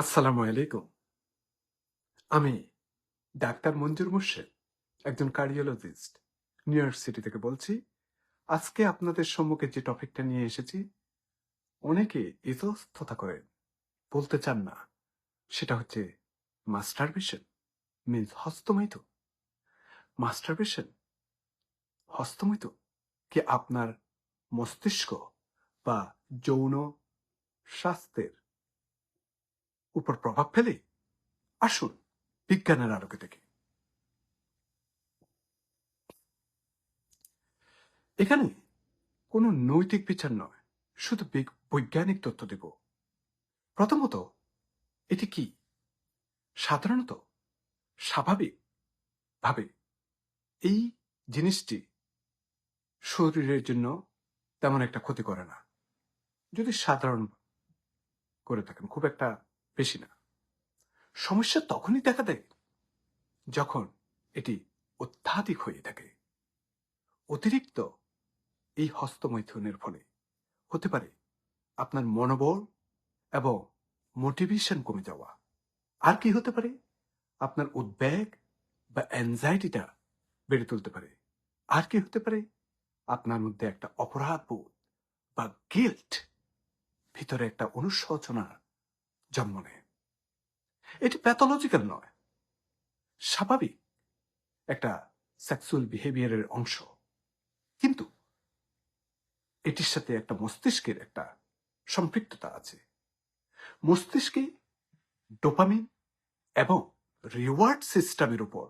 আসসালামু আলাইকুম। আমি ডাক্তার মঞ্জুর মুর্শেদ, একজন কার্ডিওলজিস্ট, নিউ ইয়র্ক সিটি থেকে বলছি। আজকে আপনাদের সম্মুখে যে টপিকটা নিয়ে এসেছি, অনেকে ইতস্ততা করেন বলতে চান না, সেটা হচ্ছে মাস্টারবেশন, মিন্স হস্তমৈথ মাস্টারবেশন হস্তমৈথ কি আপনার মস্তিষ্ক বা যৌন স্বাস্থ্যের উপর প্রভাব ফেলে? আসুন, বিজ্ঞানের আলোকে দেখি। এখানে কোনো নৈতিক বিচার নয়, শুধু বৈজ্ঞানিক তথ্য দেব। প্রথমত, এটি কি? সাধারণত স্বাভাবিক ভাবে এই জিনিসটি শরীরের জন্য তেমন একটা ক্ষতি করে না। যদি সাধারণ করে থাকেন, খুব একটা বেশি না। সমস্যা তখনই দেখা দেয় যখন এটি অত্যাধিক হয়ে থাকে। অতিরিক্ত এই হস্তমৈথুনের ফলে হতে পারে আপনার মনোবল এবং মোটিভেশন কমে যাওয়া। আর কি হতে পারে? আপনার উদ্বেগ বা অ্যাংজাইটিটা বেড়ে তুলতে পারে। আর কি হতে পারে? আপনার মধ্যে একটা অপরাধ বোধ বা গিল্ট ভিতরে একটা অনুশোচনা জন্ম নেয় এটি প্যাথোলজিক্যাল নয়, স্বাভাবিক একটা সেক্সুয়াল বিহেভিয়ারের অংশ। কিন্তু এটির সাথে একটা মস্তিষ্কের একটা সম্পৃক্ততা আছে। মস্তিষ্কে ডোপামিন এবং রিওয়ার্ড সিস্টেমের উপর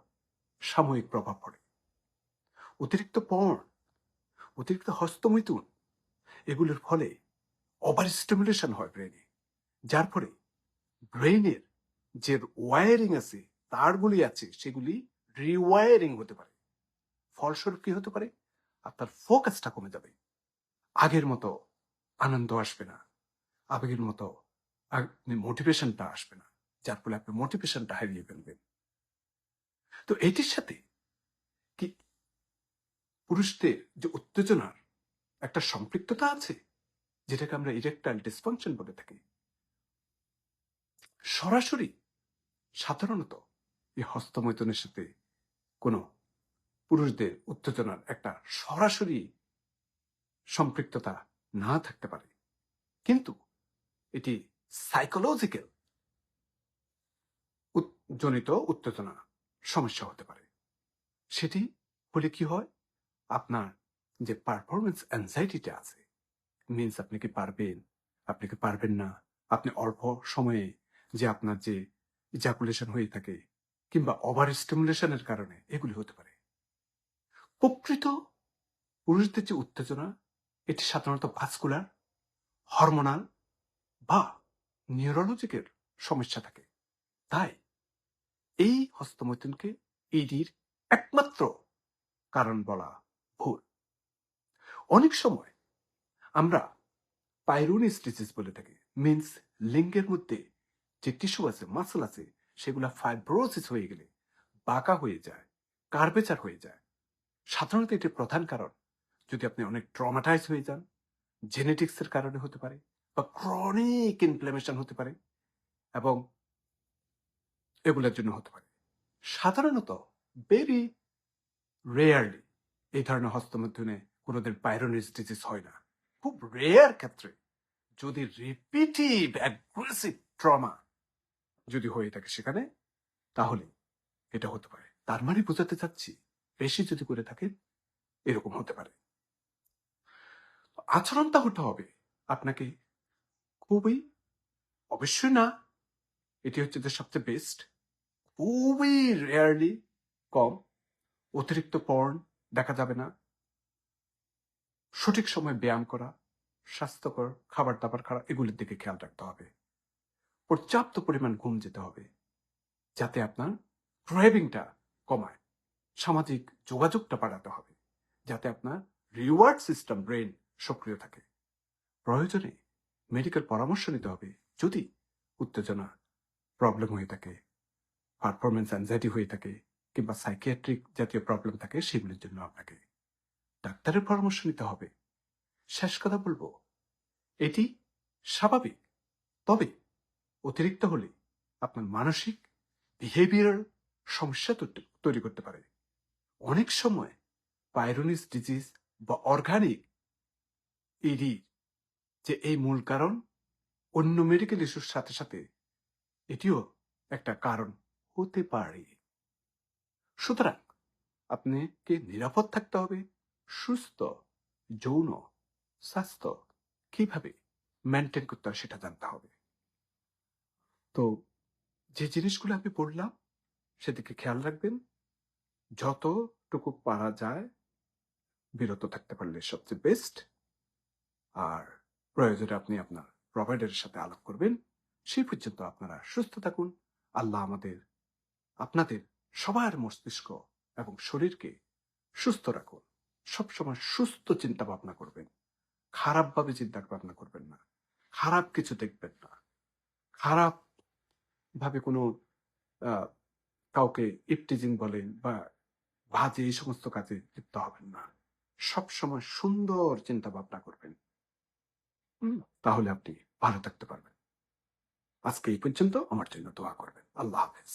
সাময়িক প্রভাব পড়ে। অতিরিক্ত পণ অতিরিক্ত হস্তমৈথুন, এগুলোর ফলে ওভার স্টিমুলেশন হয় ব্রেনে, যার ফলে ব্রেনের যে ওয়ারিং আছে, তারগুলি আছে, সেগুলি রিওয়ারিং হতে পারে। ফলস্বরূপ কি হতে পারে? আপনার ফোকাসটা কমে যাবে। আগের মতো আনন্দ আসবে না। আগের মতো মোটিভেশনটা আসবে না। যার ফলে আপনি মোটিভেশনটা হারিয়ে ফেলবেন। তো এটির সাথে কি পুরুষদের যে উত্তেজনার একটা সম্পৃক্ততা আছে, যেটাকে আমরা ইরেকটাইল ডিসফাংশন বলে থাকি সরাসরি সাধারণত এই হস্তমৈথুনের সাথে কোনো পুরুষদের উত্তেজনার একটা সরাসরি সম্পৃক্ততা না থাকতে পারে। কিন্তু এটি সাইকোলজিক্যাল জনিত উত্তেজনা সমস্যা হতে পারে। সেটি হলে কি হয়? আপনার যে পারফরমেন্স অ্যাংজাইটিটা আছে মিন্স আপনি কি পারবেন, আপনি কি পারবেন না, আপনি অল্প সময়ে যে আপনার যে ইজাকুলেশন হয়ে থাকে কিংবা ওভার স্টিমুলেশনের কারণে এগুলি হতে পারে। প্রকৃত পুরুষদের যে উত্তেজনা, এটি সাধারণত ভাস্কুলার হরমোনাল বা নিউরোলজিকের সমস্যা থাকে। তাই এই হস্তমৈথুনকে এটির একমাত্র কারণ বলা ভুল। অনেক সময় আমরা পাইরোনিস ডিজিজ বলে থাকি মিন্স লিঙ্গের মধ্যে যে টিস্যু আছে মাসল আছে, সেগুলা ফাইব্রোসিস হয়ে গেলে বাঁকা হয়ে যায় কার্পেচার হয়ে যায়। সাধারণত এটি প্রধান কারণ। যদি আপনি অনেক ট্রমাটাইজ হয়ে যান জেনেটিক্সের কারণে হতে পারে বা ক্রনিক ইনফ্লামেশন হতে পারে এবং এগুলোর জন্য হতে পারে। সাধারণত ভেরি রেয়ারলি এই ধরনের হস্তমৈথুনে কোনোদিন পাইরোনিস ডিজিজ হয় না। খুব রেয়ার ক্ষেত্রে যদি রিপিটিভ অ্যাগ্রেসিভ ট্রমা যদি হয়ে থাকে সেখানে তাহলে এটা হতে পারে। তার মানে বোঝাতে চাচ্ছি, বেশি যদি করে থাকে, এরকম হতে পারে। আচরণটা হতে হবে। আপনাকে খুবই, অবশ্যই না, এটি হচ্ছে যে সবচেয়ে বেস্ট খুবই রেয়ারলি কম, অতিরিক্ত পর্ন দেখা যাবে না। সঠিক সময় ব্যায়াম করা, স্বাস্থ্যকর খাবার দাবার খাওয়া, এগুলির দিকে খেয়াল রাখতে হবে। পর্যাপ্ত পরিমাণ ঘুম যেতে হবে, যাতে আপনার ক্রেভিংটা কমায়, সামাজিক যোগাযোগটা বাড়াতে হবে, যাতে আপনার রিওয়ার্ড সিস্টেম ব্রেন সক্রিয় থাকে। প্রয়োজনে মেডিকেল পরামর্শ নিতে হবে যদি উত্তেজনা প্রবলেম হয়ে থাকে পারফরমেন্স অ্যাংজাইটি হয়ে থাকে কিংবা সাইকিয়াট্রিক জাতীয় প্রবলেম থাকে সেগুলির জন্য আপনাকে ডাক্তারের পরামর্শ নিতে হবে। শেষ কথা বলব, এটি স্বাভাবিক, তবে অতিরিক্ত হলে আপনার মানসিক বিহেভিয়ার সমস্যা তৈরি- করতে পারে। অনেক সময় পাইরোনিস ডিজিজ বা অর্গানিক ইডি যে এই মূল কারণ, অন্য মেডিকেল ইস্যুর সাথে সাথে এটিও একটা কারণ হতে পারে। সুতরাং আপনাকে নিরাপদ থাকতে হবে, সুস্থ, যৌন স্বাস্থ্য কীভাবে মেনটেন করতে হয় সেটা জানতে হবে। তো যে জিনিসগুলো আমি পড়লাম, সেদিকে খেয়াল রাখবেন, যতটুকু পারা যায় বিরত থাকতে পারলে সবচেয়ে বেস্ট আর প্রয়োজনে আপনি আপনার প্রোভাইডারের সাথে আলাপ করবেন সেই পর্যন্ত আপনারা সুস্থ থাকুন। আল্লাহ আমাদের, আপনাদের সবার মস্তিষ্ক এবং শরীরকে সুস্থ রাখুন। সবসময় সুস্থ চিন্তা ভাবনা করবেন। খারাপভাবে চিন্তা ভাবনা করবেন না। খারাপ কিছু দেখবেন না। খারাপ ভাবে কোনো কাউকে ইপটিজিং বলেন বা বাজে এই সমস্ত কাজে লিপ্ত হবেন না। সব সময় সুন্দর চিন্তা ভাবনা করবেন তাহলে আপনি ভালো থাকতে পারবেন। আজকে এই পর্যন্ত আমার জন্য দোয়া করবেন। আল্লাহ হাফেজ।